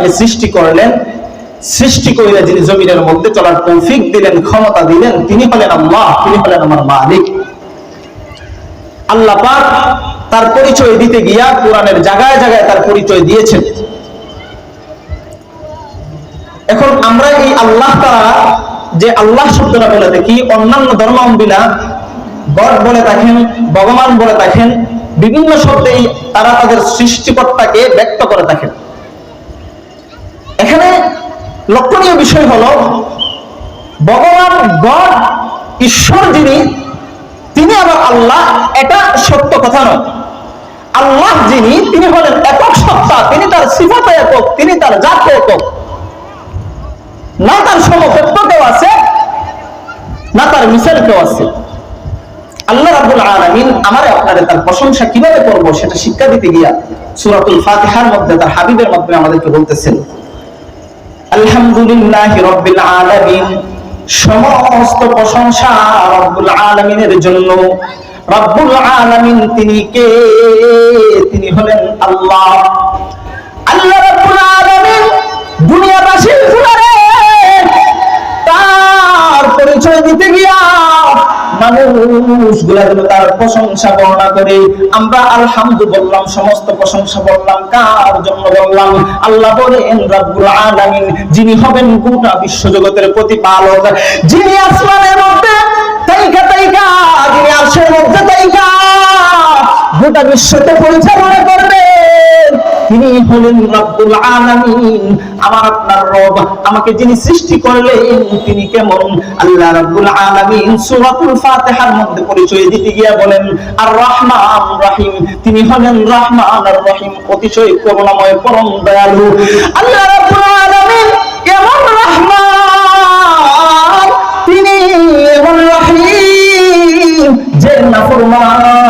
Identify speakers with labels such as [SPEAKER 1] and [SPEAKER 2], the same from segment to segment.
[SPEAKER 1] আপনাকে সৃষ্টি করলেন, সৃষ্টি করে যিনি জমিনের মধ্যে চলার তৌফিক দিলেন, ক্ষমতা দিলেন, তিনি হলেন আল্লাহ, তিনি হলেন আমার মালিক। আল্লাহ পাক তার পরিচয় দিতে গিয়া কোরআনের জায়গায় জায়গায় তার পরিচয় দিয়েছেন। এখন আমরা এই আল্লাহ তারা যে আল্লাহ শব্দটা বলে দেখি, অন্যান্য ধর্মাবলীরা গড বলে থাকেন, ভগবান বলে থাকেন, বিভিন্ন শব্দে তারা তাদের সৃষ্টিকর্তাকে ব্যক্ত করে থাকেন। লক্ষণীয় বিষয় হলো, ভগবান গড, ঈশ্বর যিনি, তিনি আবার আল্লাহ, এটা সত্য কথা নয়। আল্লাহ যিনি, তিনি হলেন একক সত্তা, তিনি তার সিফাত একক, তিনি তার জাত একক। না তার সমকক্ষ কেউ আছে, না তার মিসাল কেউ আছে। আল্লাহ রাব্বুল আলামিন আমারে আপনারে তার প্রশংসা কীভাবে করব সেটা শিক্ষা দিতে গিয়া সূরাতুল ফাতেহার মধ্যে, তার হাবিবের মাধ্যমে আমাদেরকে বলতেছেন। আলহামদুলিল্লাহি রাব্বিল আলামিন। সমস্ত প্রশংসা রব্বুল আলামিনের জন্য। রব্বুল আলামিন তিনি কে? তিনি হলেন আল্লাহ। আল্লাহ রাব্বুল আলামিন দুনিয়াবাসীর ফুলারে তার পরিচয় দিতে গিয়া আলামিন, যিনি হবেন গোটা বিশ্বজগতের প্রতিপালক, যিনি আসমানের মধ্যে তাইকা তাইকা, যিনি মধ্যে তাইকা, গোটা বিশ্বকে পরিচালনা করবে। তিনি হলেন রব্বুল আলামিন। আমার আপনার রব আমাকে যিনি সৃষ্টি করলেন, তিনি কেমন? আল্লাহ রব্বুল আলামিন সূরাতুল ফাতিহার মধ্যে পরিচয় দিতে গিয়া বলেন আর রহমান রহিম। তিনি হলেন রহমান আর রহিম, অতিশয় করুণাময়, পরম দয়ালু। আল্লাহ রব্বুল আলামিন কেমন রহমান? তিনি এমন রহিম, যে নাফরমান।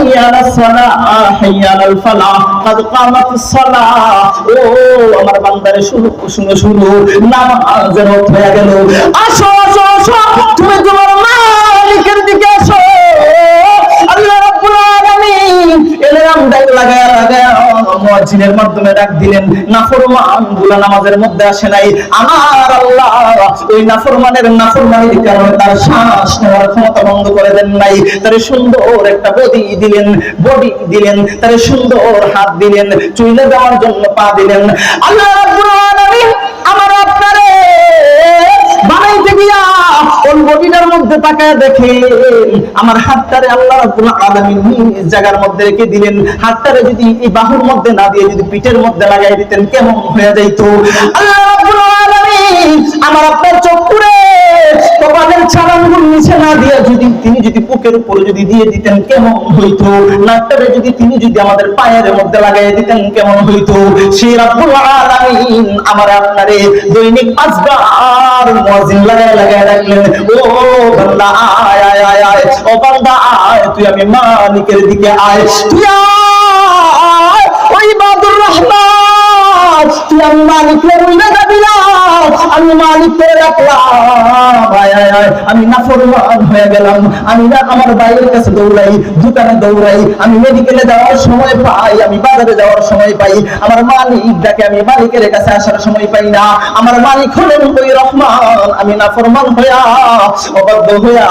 [SPEAKER 1] ডাকলেন হাইয়া আলাস সালাহ হাইয়া আলাল ফালাহ কাদ কামাতিস সালাহ আমার বান্দারে শুরু শুনো শুনো নামাজের রত হয়ে গেল আসো আসো আসো তুমি তোমার মালিকের দিকে আসো আল্লাহ রাব্বুল আলামিন এলাম ডাক লাগায়া মুয়াজ্জিনের মাধ্যমে ডাক দিলেন, নাফরমানগুলা নামাজের মধ্যে আসে নাই। আমার আল্লাহ, ওই নাফরমানের নাফরমানির কারণে তার শ্বাস নেওয়ার ক্ষমতা বন্ধ করে দেন নাই। তার সুন্দর একটা বডি দিলেন বডি দিলেন, তার সুন্দর হাত দিলেন, চুইলে দেওয়ার জন্য পা দিলেন। আল্লাহ আমার আপনারে আমার আল্লাহ রাব্বুল জায়গার মধ্যে রেখে দিলেন। যদি এই বাহুর মধ্যে না দিয়ে যদি পিঠের মধ্যে লাগাই দিতেন, কেমন হয়ে যাইতো? আল্লাহ আমার আপনার চক্ষুরে তিনি যদি বুকের উপরে যদি দিয়ে দিতেন কেমন হইতো? নাকটারে যদি তিনি যদি আমাদের পায়ের মধ্যে লাগাই দিতেন কেমন হইতো? সেই রাব্বুল আমার আপনারে দৈনিক পাঁচবার মুয়াজ্জিন লাগায় লাগায় রাখলেন ও বান্দা, আয় আয় আয় আয়, ও বান্দা, আয়, তুই আমি মালিকের দিকে আয়, তুই আয় ওই বাদুর রহমান, তুই আমি মালিকের আমি মালিকের আমি নাফরমান হয়ে গেলাম। আমি না আমার বাইরের কাছে দৌড়াই, দোকানে দৌড়াই। আমি মেডিকেলে যাওয়ার সময় পাই, আমি বাজারে যাওয়ার সময় পাই। আমার মালিক ডাকে আমি মালিকের কাছে আসার সময় পাই না। আমার মালিক হলেন ওই রহমান। আমি নাফরমান হইয়া, অবাধ্য হইয়া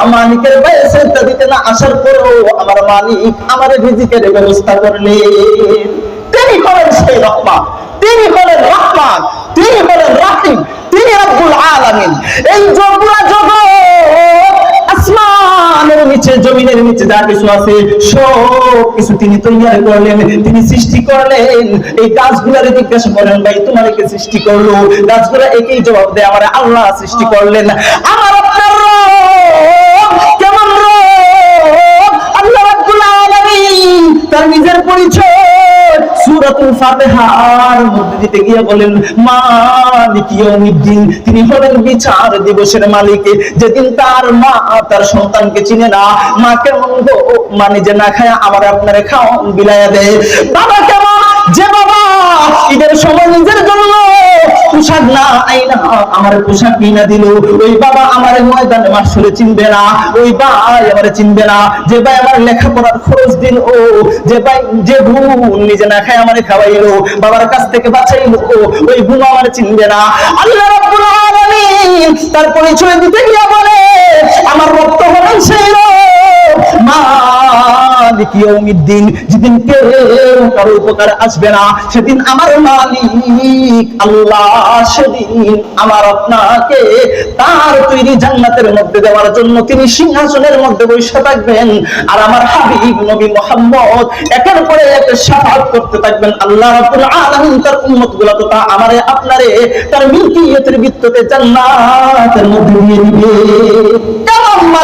[SPEAKER 1] দিতে না আসার পরেও আমার মালিক আমার রিজিকের ব্যবস্থা করলেন। তিনি তিনি হলেন রহমান। তিনি হলেন রাহিম তিনি রব্বুল আলামিন। এই জগুলা জগৎ আসমানের নিচে, জমিনের নিচে যা কিছু আছে, সব কিছু তিনি তৈরি করলেন, তিনি সৃষ্টি করলেন। এই জিজ্ঞাসা করেন, ভাই, তোমার কে সৃষ্টি করল? গাছগুলা একই জবাব দেয়, আমার আল্লাহ সৃষ্টি করলেন। আমার আপনার কেমন আল্লাহ রাব্বুল আলামিন, তার নিজের পরিচয় সূরাতুল ফাতিহার মধ্যে দিতে গিয়ে বলেন মালিক ইয়াউমিদ্দিন, তিনি হলেন বিচার দিবসের মালিক। যেদিন তার মা তার সন্তানকে চিনে না মা কেমন গো মানে যে না খায় আমার আপনারে খাওয়ান বিলায়া দেয়। বাবা কেমন? যে বাবা, ঈদের সময় নিজের জন্য পোশাক না আইনা আমার পোশাক কিনা দিল। ওই বাবা আমার ময়দানে মাসলে চিনবে না, ওই ভাই আমার চিনবে না। যে ভাই আমার লেখাপড়ার খরচ দিন ও যে ভাই যে বোন নিজে না খায় আমার খাওয়াইলো, বাবার কাছ থেকে বাঁচাইলো ওই বোন আমার চিনবে না। আল্লাহ রাব্বুল আলামিন তার পরিচয় দিতে গিয়ে বলে, আমার রক্ত হলেন সেই রব মালিক যেদিন কেউ কারও উপকার আসবে না, সেদিন আমার মালিক আল্লাহ। সেদিন আমার আপনাকে তার তৈরি জান্নাতের মধ্যে দেওয়ার জন্য তিনি সিংহাসনের মধ্যে বসে থাকবেন। আর আমার হাবিব নবী মোহাম্মদ একের পরে এক সাফাত করতে থাকবেন। আল্লাহ রাব্বুল আলামিন তার উম্মতগুলো তো তা আমারে, আপনারে, তার মিল্কিয়তের ভিত্তিতে জান্নাতের মধ্যে দিয়ে দিবে। কেমন আমরা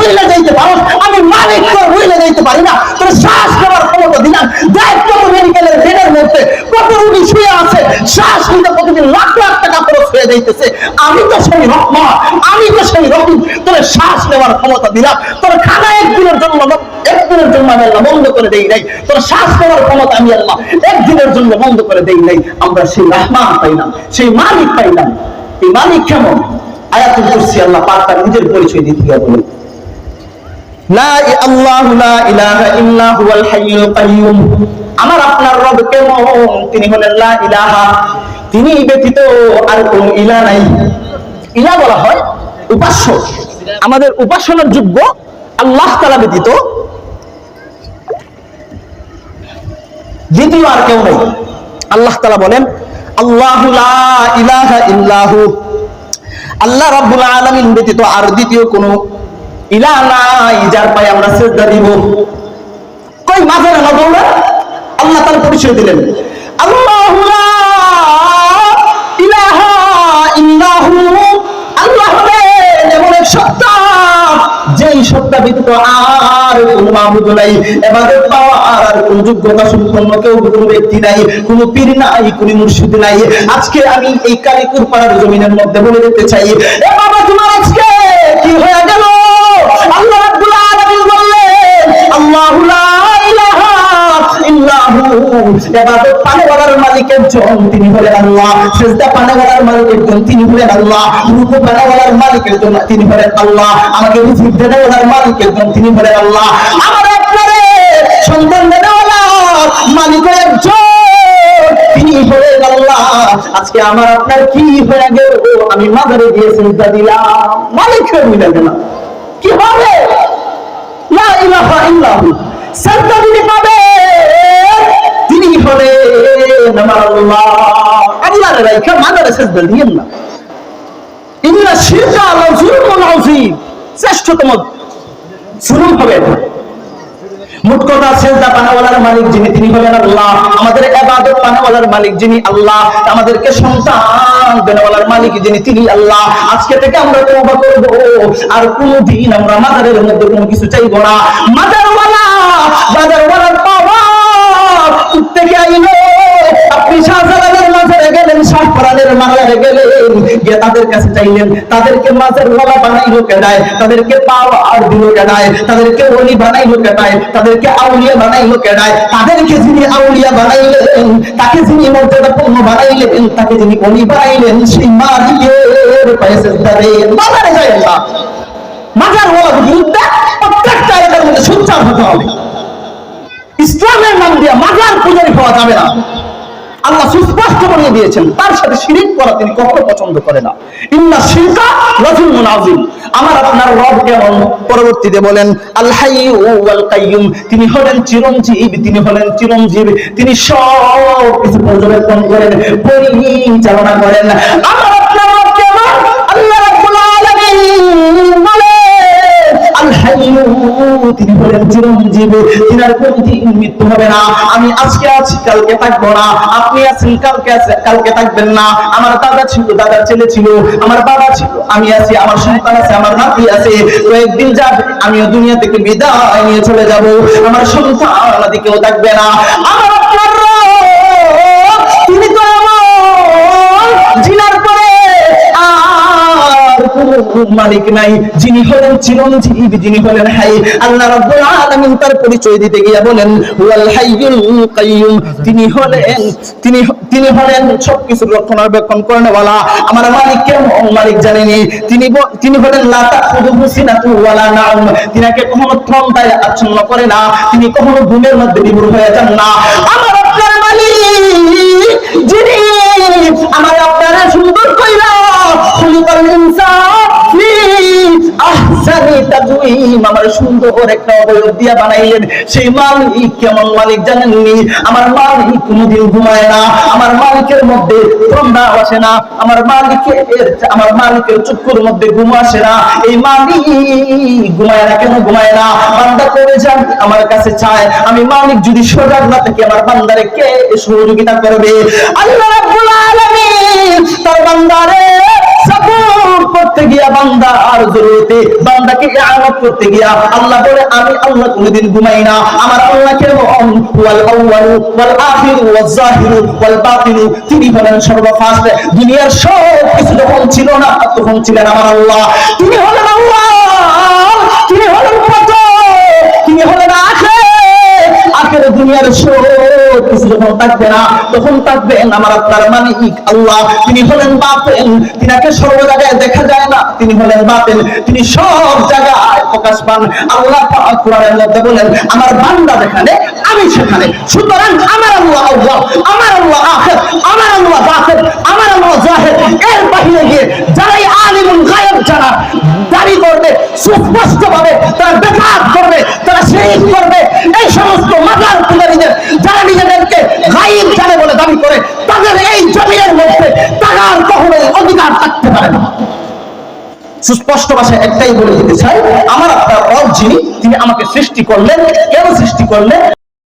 [SPEAKER 1] হইলা যাইতে পারো আমি মালিক যাইতে পারি না, তোর শ্বাস নেওয়ার ক্ষমতা দিলাম দেখ কত মেডিকেলের বেডের মধ্যে, কত রুগী শুয়ে আছে, শ্বাস নিতে প্রতিদিন লাখ লাখ টাকা খরচ হয়ে যাইতেছে আমি তো সেই রহমান, আমি তো সেই রহিম। তোর শ্বাস নেওয়ার ক্ষমতা দিলাম। তোর খানা একদিনের জন্য একদিনের জন্য আমি আল্লাহ বন্ধ করে দেই নাই। তোর শ্বাস নেওয়ার ক্ষমতা আমি আল্লাহ একদিনের জন্য বন্ধ করে দেই নাই। আমরা সেই রহমান পাইলাম, সেই মালিক পাইলাম। এই মালিক কেমন? আয়াতুল কুরসি আল্লাহ পাক নিজের পরিচয় দিতে গিয়ে বলেন। আমার আপনার রব কেমন? তিনি হলেন লা ইলাহা। তিনি ব্যতীত আর কোন ইলা নাই। ইলা বলা হয় উপাস্য। আমাদের উপাসনার যোগ্য আল্লাহ তাআলা ব্যতীত দ্বিতীয় আর কেউ নেই। আল্লাহ তাআলা বলেন, আল্লাহু আল্লাহ আলামিন ব্যতীত আর দ্বিতীয় কোনো ইলা নাই যার পায়ে আমরা সেজদা দিব। কই মাঝারে না দৌড়া আল্লাহ তার পরিচয় দিলেন। আল্লাহু যেই আর কোন মাহবুদ নাই, এবাদত পাওয়া আর কোন যোগ্যতা সম্পন্ন কেউ, কোন ব্যক্তি নাই, কোন পীর নাই, কোন মুর্শিদ নাই। আজকে আমি এই কালিকুর পাড়ার জমিনের মধ্যে বলে দিতে চাই, এ বাবা তোমার আজকে কি হয়ে গেল? আল্লাহ রাব্বুল আলামিন বললেন, আল্লাহু লা ইলাহা ইল্লাহু ইবাদত পানেওয়ালার মালিক একজন তিনি হলেন আল্লাহ। সিজদা পানেওয়ালার মালিক একজন তিনি হলেন আল্লাহ। রুকু পানেওয়ালার মালিক একজন তিনি হলেন আল্লাহ। আমাকে রিজিক দেওয়ালার মালিক একজন তিনি হলেন আল্লাহ। আমার আপনারে সন্তান দেওয়ালার মালিক একজন আজকে আমার আপনার কি হয়ে গেল? আমি মাদারে সিজদা দিলাম। মালিক হয়ে কি হবে? দিতে পাবে? কথা মালিক যিনি তিনি হলেন আল্লাহ আমাদের ইবাদত পানাওয়ালার মালিক যিনি আল্লাহ আমাদেরকে সন্তান দেওয়ালার মালিক যিনি তিনি আল্লাহ আজকে থেকে আমরা তওবা করব আর কোনদিন আমরা মাজারের মধ্যে কোনো কিছু চাইব না মাজারওয়ালা বাজারওয়ালার পাওয়ার থেকে আইলো। শাহজালালের মাজারে গেলেন শাহপরানের মাজারে গেলেন। গিয়ে তাদের কাছে চাইলেন, তাদেরকে মাজার ওয়ালা বানাইলো কেনায় তাদেরকে পাওয়ার দিল কেনায় তাদেরকে ওলি বানাইলো কেনায় তাদেরকে আউলিয়া বানাইলো কেনায় তাদেরকে যিনি আউলিয়া বানাইলেন, তাকে যিনি মর্যাদাপূর্ণ বানাইলেন, তাকে যিনি অলি বানাইলেন, সেই মালিকের পায়ে সেজদা দেন। মাজারে যায় না। মাজার ওয়ালা বিরুদ্ধে প্রত্যেকটা এটার মধ্যে সোচ্চার হতে হবে। ইসলামের নাম দিয়ে মাজার পূজারি হওয়া যাবে না। আল্লাহ সুস্পষ্ট করে দিয়েছেন, তার সাথে শিরিক করা তিনি কখনো পছন্দ করে না। ইন্না শিরকা লাযুলমুন আযীম। আমার আপনার রব কেমন? পরবর্তীতে বলেন, আল হাইয়ু ওয়াল কাইয়ুম। তিনি হলেন চিরঞ্জীব, তিনি হলেন চিরঞ্জীব। তিনি সব কিছু পর্যবেক্ষণ করেন, পরিচালনা করেন। আমার আপনার রব কেমন? আল্লাহ রাব্বুল আলামিন বলেন, আল হাইয়ু তিনি হলেন চিরঞ্জীব তিনার কোনদিন মৃত্যু হবে না। আমি আজকে আছি, কালকে থাকব না। আপনি আছেন, কালকে কালকে থাকবেন না। আমার দাদা ছিল, দাদার ছেলে ছিল, আমার বাবা ছিল, আমি আছি, আমার সন্তান আছে, আমার নাতি আছে। কয়েকদিন যাবে আমিও দুনিয়া থেকে বিদায় নিয়ে চলে যাব। আমার সন্তান আদি কেউ থাকবে না। আমার মালিক নাই। যিনি হলেন চিরঞ্জীবী, যিনি হলেন হাই। আল্লাহ আলামিন তার পরিচয় দিতে গিয়ে বলেন, হুয়াল হাইয়ুল কাইয়ুম। তিনি হলেন, তিনি তিনি হলেন সবকিছুর রক্ষণাবেক্ষণ করেনওয়ালা আমার মালিক মালিক জানেনি। তিনি তিনি হলেন, লা তাখুযুহু সিনাতু ওয়ালা নাউম তিনাকে কখনো আচ্ছন্ন করে না। তিনি কখনো ঘুমের মধ্যে বিভোর হয়ে যান না। আমার আপনার মালিক, যিনি আমার সুন্দর আমার সুন্দর একটা অবয়ব দিয়া বানাইলেন। সেই মালিক কেমন মালিক আমার মালিক ঘুমায় না, আমার মালিকের মধ্যে আসে না, আমার মালিকের আমার মালিকের চক্ষুর মধ্যে ঘুম আসে না। এই মালিক ঘুমায় না কেন? ঘুমায় না। বান্দা করে যান আমার কাছে চায়। আমি মালিক যদি সজাগ না থাকি, আমার বান্দারে কে সহযোগিতা করবে? আল্লাহ তার বান্দারে করতে গিয়া বান্দা আর বান্দাকে করতে গিয়া আল্লাহ বলে, আমি আল্লাহ ঘুমাই না। আমার আল্লাহ ওয়াল আউয়াল, ওয়াল ওয়াল ওয়াল তিনি হলেন সর্বফাস্ট। দুনিয়ার সব কিছু যখন ছিল না, তখন ছিলেন আমার আল্লাহ। তিনি হলেন আল্লাহ তিনি হলেন তিনি হলেন আখির। আখের দুনিয়ার সব কিছু যখন থাকবে না, তখন থাকবেন আমার আপনার মালিক আল্লাহ। তিনি হলেন বাতেন তিনাকে সর্ব জায়গায় দেখা যায় না। তিনি হলেন বাতেন তিনি সব জায়গায় প্রকাশ পান। আল্লাহ কোরআনের মধ্যে বলেন, আমার বান্দা যেখানে, আমি সেখানে। সুতরাং আমার আল্লাহ আল্লাহ, আমার আল্লাহ আখের, আমার আল্লাহ বাতেন আমার আল্লাহ জাহের। এর বাহিরে গিয়ে যারাই আলিমুল গায়ব, যারা দাবি করবে সুস্পষ্ট ভাবে তারা বেকার করবে, তারা শহীদ করবে, এই সমস্ত মাজার পূজারীদের যারা নিজেদেরকে গাইব জানে বলে দাবি করে, তাদের এই জমিনের মধ্যে টাকার কখনো অধিকার থাকতে পারে না। সুস্পষ্ট ভাষায় একটাই বলে দিতে চাই, আমার আপনার যিনি, তিনি আমাকে সৃষ্টি করলেন, কেন সৃষ্টি করলেন?